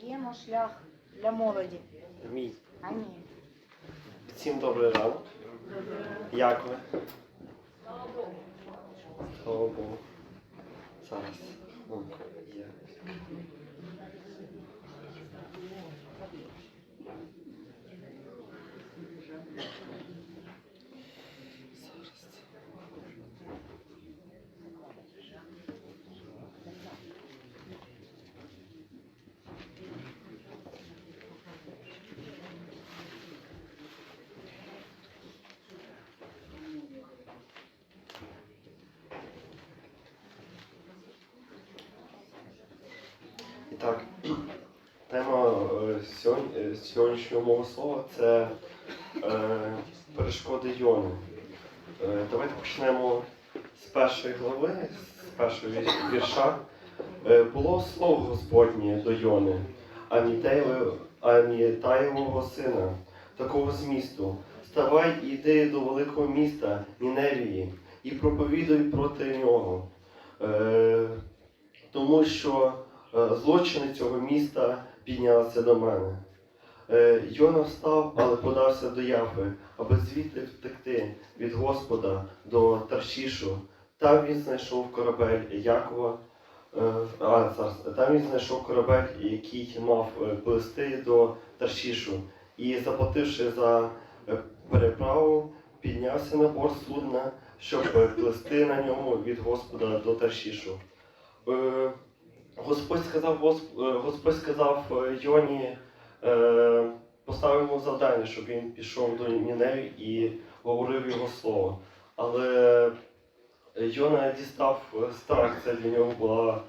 стаємо шлях для молоді. Мій. Амінь. Всім добрий ранок. Як ви? Слава Богу. Слава Богу. Зараз. Зараз. Так, тема е, е, сьогоднішнього мого слова це е, перешкоди Йони. Е, давайте почнемо з першої глави, з першого вірша. Е, було слово Господнє до Йони, Амітаєвого сина, такого змісту. Вставай і йди до великого міста Ніневії і проповідуй проти нього. Е, тому що злочини цього міста піднялися до мене. Е, Йона встав, але подався до Яфи, аби звідти втекти від Господа до Таршішу. Там він знайшов корабель Якова. е, А, там він знайшов корабель, який мав е, плисти до Таршішу. І заплативши за е, переправу, піднявся на борт судна, щоб е, плисти на ньому від Господа до Таршішу. Господь сказав, е, Господь сказав е, Йоні, е, поставив йому завдання, щоб він пішов до Ніневі і говорив його слово. Але Йона дістав страх, це для нього була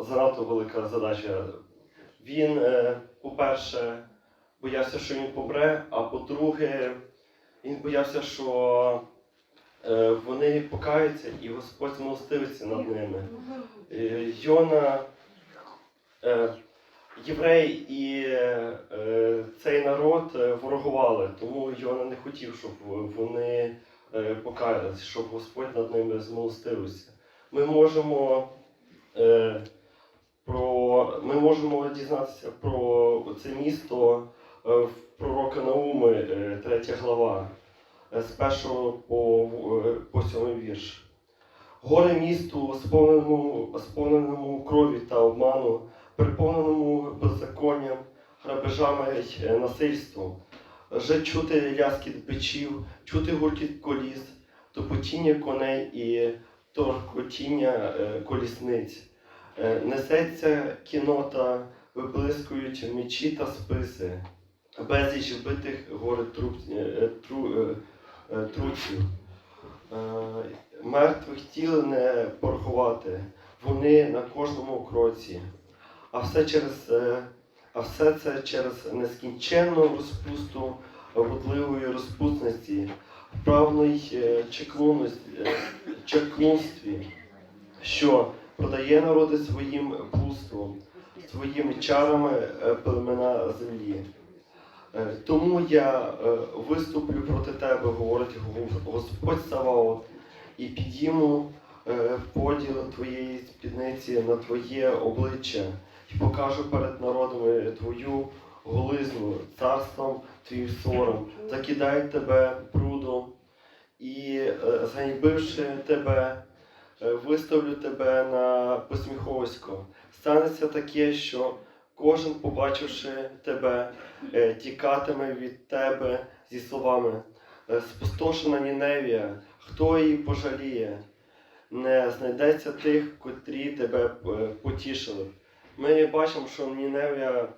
занадто велика задача. Він, по-перше, боявся, що він помре, а по-друге, він боявся, що вони покаються і Господь змилостивиться над ними. Е, Йона, е, євреї і е, цей народ е, ворогували, тому Йона не хотів, щоб вони е, покаялися, щоб Господь над ними змилостивився. Ми можемо, е, про, ми можемо дізнатися про це місто е, в пророка Науми, е, 3 глава, е, з першого по, е, по сьомий вірш. Горе місту, сповненому, сповненому крові та обману, переповненому беззаконням, грабежами е, насильством. Вже чути ляскіт бичів, чути гуркіт коліс, топотіння коней і торкотіння е, колісниць. Е, Несеться кінота, виблискують мечі та списи, безліч вбитих горе е, тру, е, е, трупів. Е, Мертвих тіл не порахувати, вони на кожному кроці. А все через е, а все це через нескінченну розпусту водливої розпусності, вправної е, е, чеклунстві, що продає народи своїм блудством, своїми чарами е, племена землі. Е, Тому я е, виступлю проти тебе, говорить Господь Саваот, і підійму е, поділ твоєї спідниці на твоє обличчя, і покажу перед народами твою голизну, царством твоїм сором, закидай тебе брудом, і, зганьбивши тебе, виставлю тебе на посміховисько. Станеться таке, що кожен, побачивши тебе, е, тікатиме від тебе зі словами е, спустошена Ніневія, хто її пожаліє? Не знайдеться тих, котрі тебе е, потішили. Ми бачимо, що Ніневія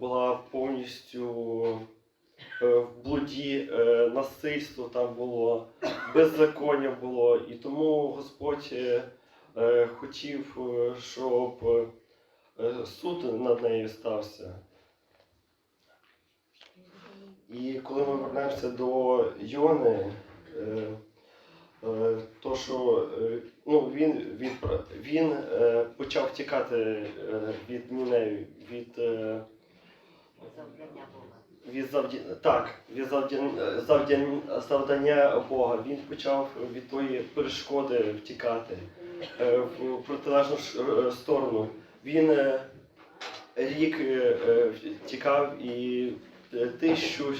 була повністю в блуді, насильство там було, беззаконня було, і тому Господь хотів, щоб суд над нею стався. І коли ми вернемося до Йони, е, е, то що е, ну, він, він, він е, почав тікати е, від Ніневі, від, е, Завдання Бога. від завдя... так, від завдя... Завдя... завдання Бога. Він почав від тої перешкоди втікати е, в протилежну е, сторону. Він е, рік е, е, тікав і тисячу,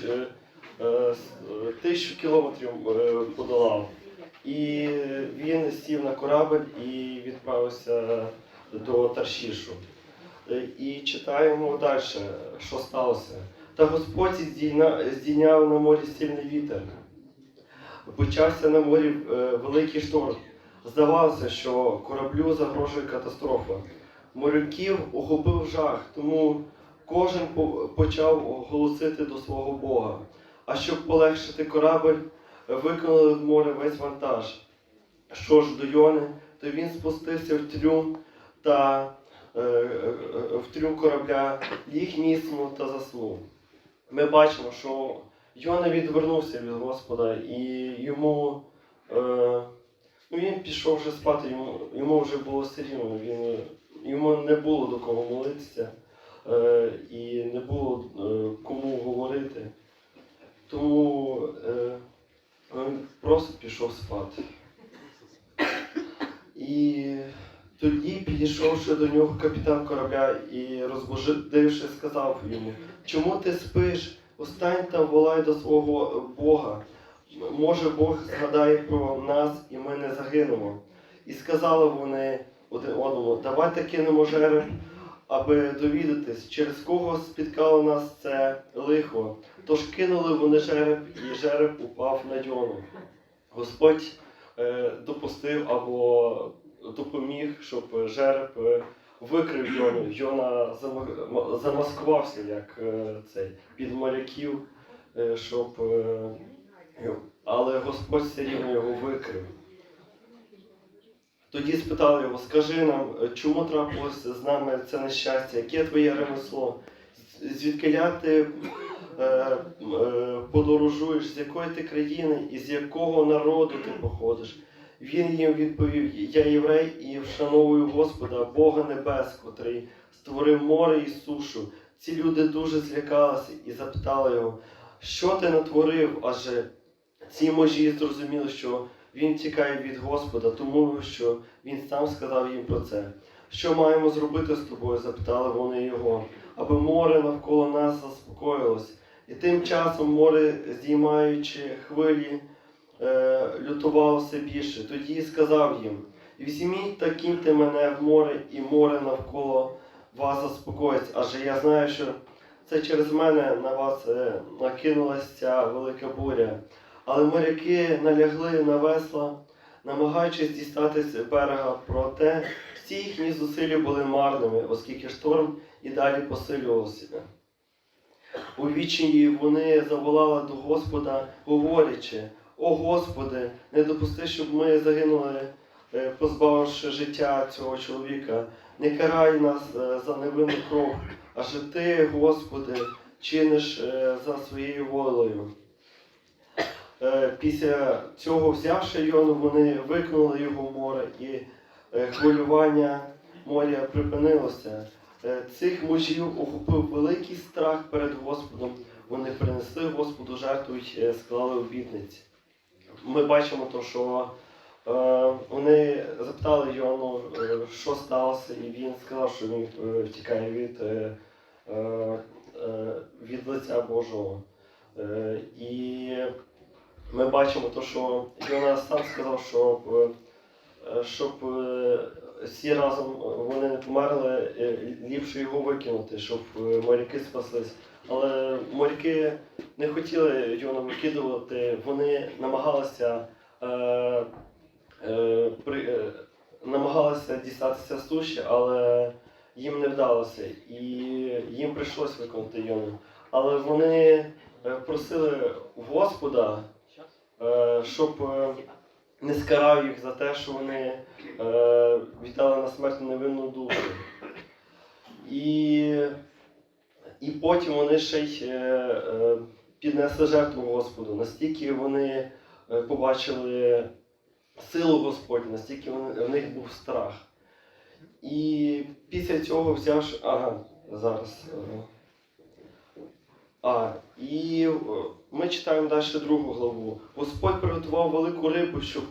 тисячу кілометрів подолав. І він сів на корабль і відправився до Таршішу. І читаємо далі, що сталося. Та Господь здійняв на морі сильний вітер. Почався на морі великий шторм. Здавалося, що кораблю загрожує катастрофа. Моряків охопив жах, тому кожен почав голосити до свого Бога. А щоб полегшити корабль, виконали в море весь вантаж. Що ж до Йони, то він спустився в трюм та е, е, в трюм корабля, ліг міцно та заснув. Ми бачимо, що Йона відвернувся від Господа і йому. Е, Ну, він пішов вже спати, йому, йому вже було все рівно. Він, йому не було до кого молитися е, і не було е, кому говорити. Тому е, він просто пішов спати. І тоді, підійшовши до нього капітан корабля і розбудивши, сказав йому, чому ти спиш? Устань та волай до свого Бога. Може Бог згадає про нас і ми не загинемо. І сказали вони один одному, давайте кинемо жереб, аби довідатись, через кого спіткало нас це лихо. Тож кинули вони жереб, і жереб упав на Йону. Господь е, допустив або допоміг, щоб жереб е, викрив Йону. Йона замаскувався як е, цей під моряків, е, щоб. е, але Господь все рівно його викрив. Тоді спитали його, скажи нам, чому трапилося з нами це нещастя, яке твоє ремесло? Звідкиля ти е, е, подорожуєш, з якої ти країни і з якого народу ти походиш? Він їм відповів: Я єврей і вшановую Господа, Бога Небес, котрий створив море і сушу. Ці люди дуже злякалися і запитали його, що ти натворив? Адже ці можі зрозуміли, що він тікає від Господа, тому що він сам сказав їм про це. Що маємо зробити з тобою? запитали вони його, аби море навколо нас заспокоїлось. І тим часом море, здіймаючи хвилі, е, лютувало все більше. Тоді сказав їм: Візьміть та киньте мене в море, і море навколо вас заспокоїться, адже я знаю, що це через мене на вас е, накинулася ця велика буря. Але моряки налягли на весла, намагаючись дістатись берега, проте всі їхні зусилля були марними, оскільки шторм і далі посилювався. У відчаї вони заволали до Господа, говорячи: О Господи, не допусти, щоб ми загинули, е, позбавивши життя цього чоловіка. Не карай нас е, за невинну кров, адже Ти, Господи, чиниш е, за своєю волею. Е, Після цього, взявши Йону, вони викинули його в море, і е, хвилювання моря припинилося. Е, Цих мужів охопив великий страх перед Господом. Вони принесли Господу жертву і склали обітниці. Ми бачимо, то, що вони запитали Йону, що сталося, і він сказав, що він втікає від, від лиця Божого. І ми бачимо, то, що Йона сам сказав, щоб, е, щоб е, всі разом вони не померли, е, ліпше його викинути, щоб е, моряки спаслись. Але моряки не хотіли Йону викидувати, вони намагалися, е, е, при, е, намагалися дістатися суші, але їм не вдалося. І їм прийшлось виконати Йону. Але вони е, просили Господа, е, щоб е, не скарав їх за те, що вони е, віддали на смерть невинну душу. І, і потім вони ще й е, е, піднесли жертву Господу. Настільки вони е, побачили силу Господню, настільки в них був страх. І після цього взявши. Ага, зараз. е, а, і е, ми читаємо далі другу главу. Господь приготував велику рибу, щоб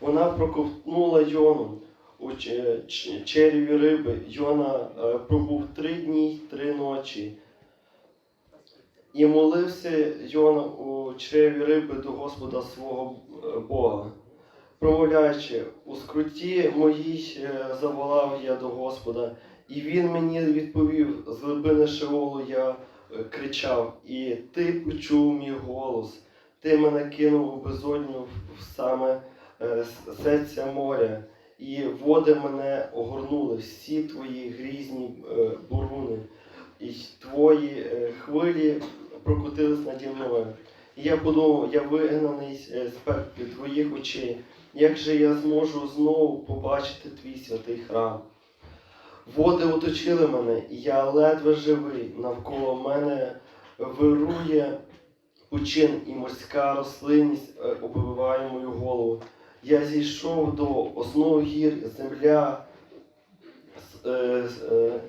вона проковтнула Йону. у ч- череві риби. Йона е, пробув три дні й три ночі. І молився Йона у чреві риби до Господа свого е, Бога, промовляючи, у скруті моїй е, заволав я до Господа, і він мені відповів, з глибини Шеолу я е, кричав, і ти почув мій голос, ти мене кинув у безодню в- саме е, серця моря, і води мене огорнули, всі твої грізні е, буруни, і твої е, хвилі прокотились наді мною. І я подумав, я вигнаний е, з пекли твоїх очей. Як же я зможу знову побачити твій святий храм? Води оточили мене, і я ледве живий. Навколо мене вирує пучин і морська рослинність е, обвиває мою голову. Я зійшов до основ гір, земля, е, е,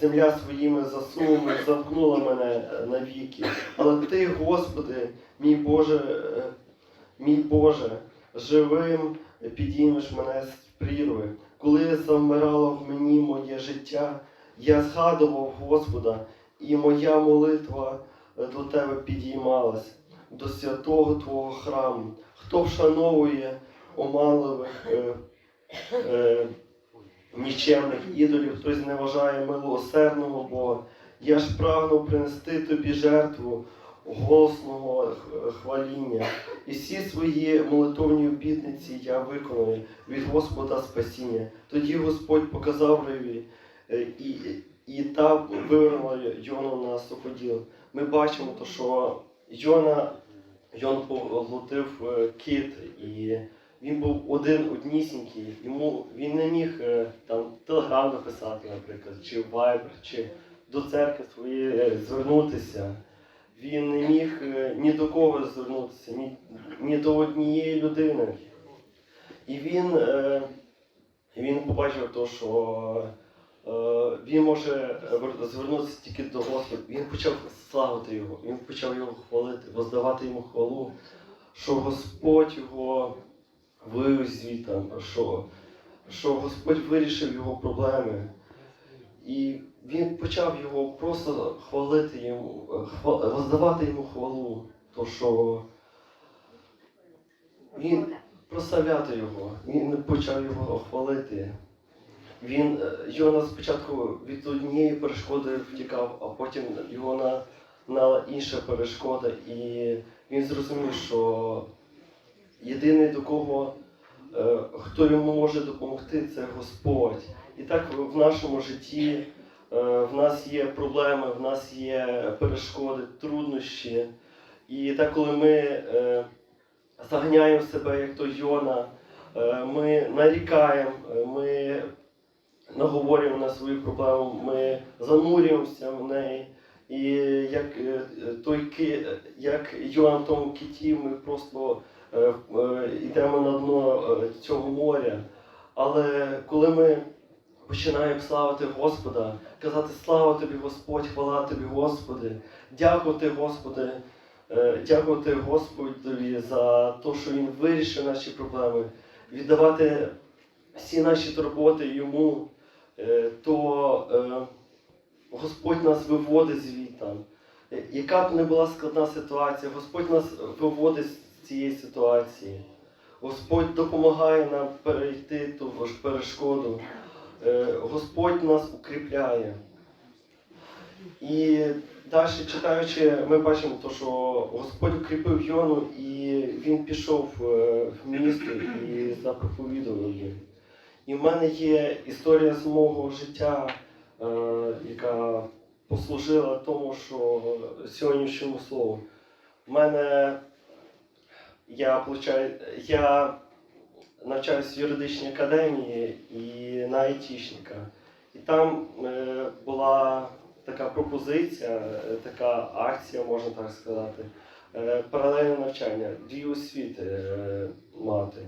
земля своїми засувами замкнула мене навіки. Але ти, Господи, мій Боже, мій Боже, живим підіймеш мене з прірви. Коли завмирало в мені моє життя, я згадував Господа, і моя молитва до Тебе підіймалась, до святого Твого храму. Хто вшановує оманливих е, е, нічемних ідолів, хтось зневажає милосердного Бога. Я ж прагну принести тобі жертву голосного хваління. І всі свої молитовні обітниці я виконую від Господа спасіння. Тоді Господь показав рибі е, і, і та вивернула Йону на суходіл. Ми бачимо, то, що Йона, Йон поглотив е, кит, і він був один однісінький. Йому він не міг е, там телеграм написати, наприклад, чи вайбер, чи до церкви своєї звернутися. Він не міг е, ні до кого звернутися, ні, ні до однієї людини. І він, е, він побачив то, що е, він може звернутися тільки до Господа. Він почав славити його, він почав його хвалити, воздавати йому хвалу, що Господь його вивів звітом, що, що Господь вирішив його проблеми. І він почав його просто хвалити йому, е, воздавати йому хвалу, то що він прославляти його, він почав його хвалити. Він е, Йона спочатку від однієї перешкоди втікав, а потім його на, на інша перешкода. І він зрозумів, що єдиний до кого е, хто йому може допомогти, це Господь. І так в нашому житті е, в нас є проблеми, в нас є перешкоди, труднощі. І так, коли ми е, заганяємо себе, як то Йона, е, ми нарікаємо, ми наговорюємо на свою проблему, ми занурюємося в неї. І як той як Йона в тому киті, ми просто йдемо на дно цього моря. Але коли ми починаємо славити Господа, казати слава тобі, Господь, хвала тобі, Господи, дякувати, Господи, е, дякувати Господові за те, що Він вирішив наші проблеми, віддавати всі наші турботи йому, е, то е, Господь нас виводить звідти. Яка б не була складна ситуація, Господь нас виводить з цієї ситуації. Господь допомагає нам перейти ту перешкоду. Е, Господь нас укріпляє. І далі читаючи, ми бачимо, то, що Господь укріпив Йону, і він пішов е, в місто і запроповідував їм. І в мене є історія з мого життя, е, яка послужила тому, що сьогоднішньому слову. В мене я, я навчаюся в юридичній академії і на айтішника. І там е, була така пропозиція, е, така акція, можна так сказати, е, паралельне навчання, дві освіти е, мати.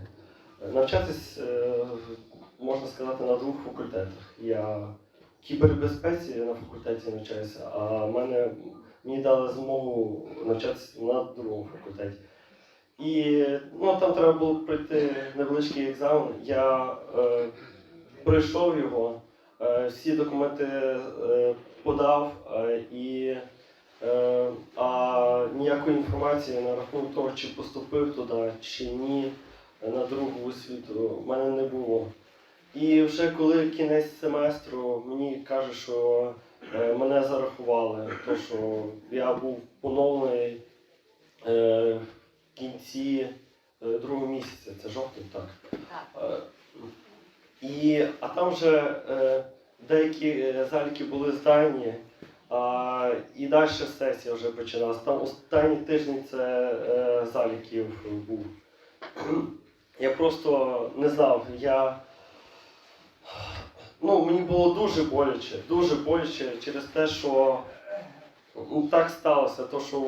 Навчатись, е, можна сказати, на двох факультетах. Я кібербезпеці на факультеті навчаюся, а мене, мені дали змогу навчатися на другому факультеті. І ну, там треба було пройти невеличкий екзамен. Я е, пройшов його, е, всі документи е, подав е, і е, а ніякої інформації на рахунок того, чи поступив туди, чи ні, на другу освіту в мене не було. І вже коли кінець семестру мені кажуть, що е, мене зарахували, то що я був поновлений е, в кінці е, другого місяця, це жовтень, так. Так. Е, І, а там вже е, деякі заліки були здані, а, і далі сесія вже почалась. Там останній тиждень це заліків був. Я просто не знав. Я, ну, мені було дуже боляче, дуже боляче через те, що так сталося, то, що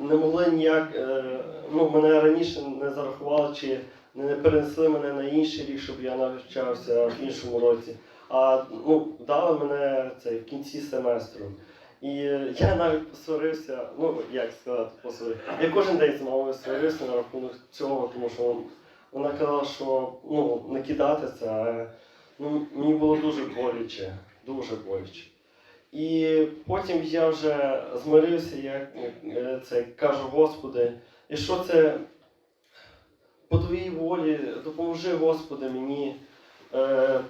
не могли ніяк, е, ну, мене раніше не зарахували чи не перенесли мене на інший рік, щоб я навчався в іншому році. А ну, дали мене це в кінці семестру. І я навіть посварився, ну як сказати, посварився. Я кожен день з мамою сварився на рахунок цього, тому що вона казала, що ну, не кидати це, а ну, мені було дуже боляче, дуже боляче. І потім я вже змирився, я е, це кажу, Господи, і що це по твоїй волі, допоможи, Господи, мені. Е,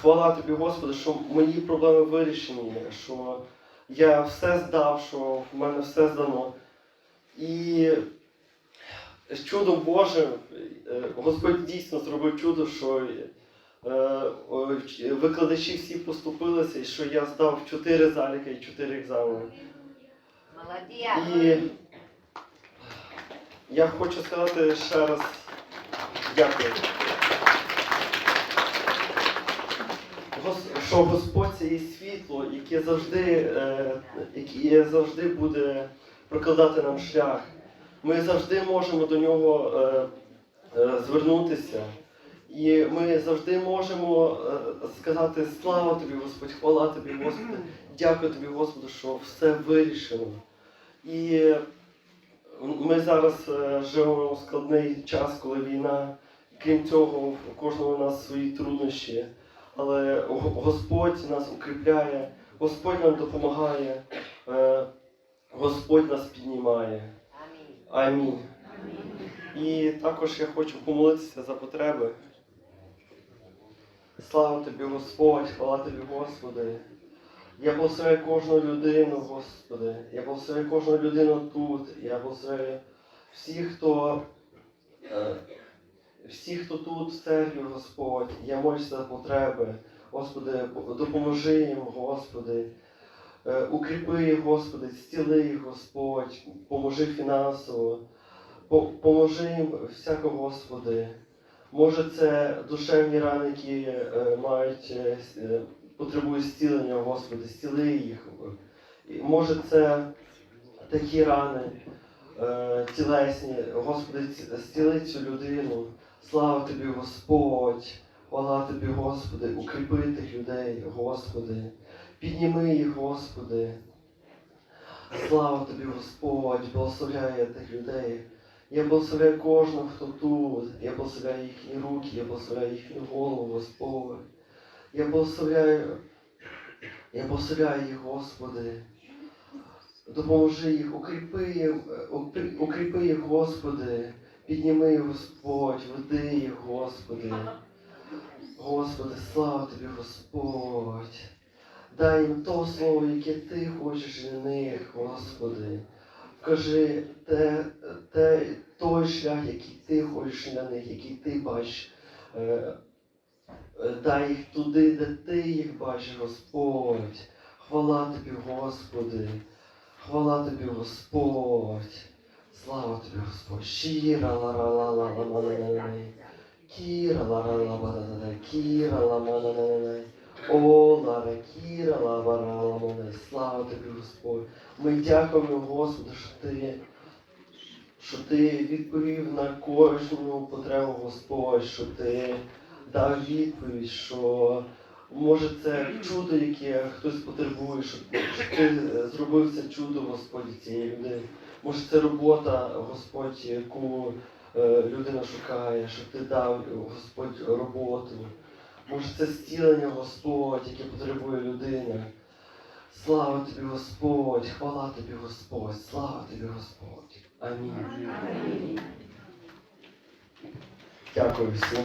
хвала тобі, Господи, що мої проблеми вирішені, що я все здав, що в мене все здано. І з чудом Божим е, Господь дійсно зробив чудо, що викладачі всі поступилися, що я здав 4 заліки і 4 екзамени. Молодець. І я хочу сказати ще раз дякую. Що Господь це є світло, яке завжди, е, яке завжди буде прокладати нам шлях. Ми завжди можемо до нього е, е, звернутися. І ми завжди можемо е, сказати слава тобі, Господь, хвала тобі, Господи, дякую тобі, Господи, що все вирішено. І ми зараз е, живемо в складний час, коли війна. Крім цього, у кожного з нас свої труднощі. Але Господь нас укріпляє, Господь нам допомагає, е, Господь нас піднімає. Амінь. Амінь. І також я хочу помолитися за потреби. Слава тобі, Господь, хвала тобі, Господи. Я благословляю кожну людину, Господи. Я благословляю кожну людину тут. Я благословляю всіх, хто, е, всіх, хто тут в церкві, Господь. Я молюся за потреби. Господи, допоможи їм, Господи. Е, Укріпи їх, Господи, зціли їх, Господь, поможи фінансово, поможи їм всяко, Господи. Може, це душевні рани, які е, мають, е, е, потребують зцілення, Господи, зціли їх. Може, це такі рани тілесні, Господи, ці- зціли цю людину. Слава Тобі, Господь, хвала Тобі, Господи, укріпи тих людей, Господи. Підніми їх, Господи. Слава тобі, Господь, благословляє тих людей. Я благословляю кожного, хто тут. Я благословляю їхні руки, я благословляю їхню голову, Господь. Я благословляю, я благословляю їх, Господи. Допоможи їх, укріпи їх, укріпи їх, Господи. Підніми їх, Господь, веди їх, Господи. Господи, слава тобі, Господь. Дай їм то слово, яке ти хочеш для них, Господи. Вкажи те, те, той шлях, який ти хочеш для них, який ти бачиш. Е, е, Дай їх туди, де ти їх бачиш, Господь. Хвала тобі, Господи. Хвала тобі, Господь. Слава тобі, Господь. Щира ла ла ла ла ла ла ла ла. Кіра ла ла ла ла ла ла. Кіра ла ла ла ла ла. О, Лара, Кіра, Лавара, Ламоне, слава тобі, Господь. Ми дякуємо, Господи, що ти, що ти відповів на кожну потребу, Господь, що ти дав відповідь, що може це чудо, яке хтось потребує, що ти зробив це чудо, Господь, цієї людини. Може, це робота, Господь, яку е, людина шукає, що ти дав, Господь, роботу. Може це зцілення, Господь, яке потребує людина. Слава тобі, Господь, хвала тобі, Господь, слава тобі, Господь. Амінь. Дякую всім.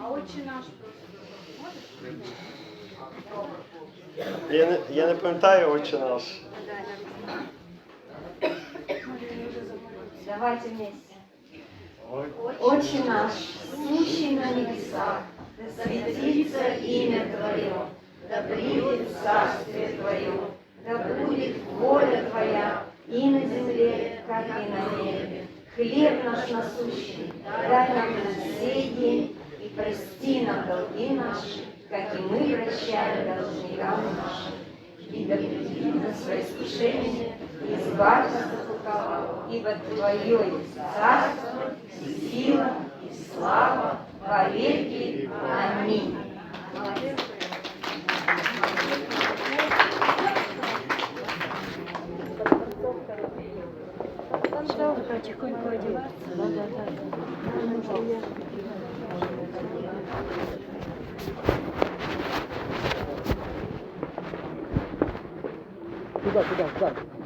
А отче наш Я не, я не пам'ятаю, отче наш. Давайте вместе. Отче наш, сущий на небесах, да имя Твое, да придет царствие Твое, да будет воля Твоя и на земле, как и на небе. Хлеб наш насущный, дай нам на сей день, и прости нам долги наши, как и мы прощаем должникам нашим. И да нас во искушение, и избавь нас от лукавого, ибо Твое есть царство, и сила, и слава во веки. Аминь. Тихонько одеваться. Да, да, да. Куда, куда, куда?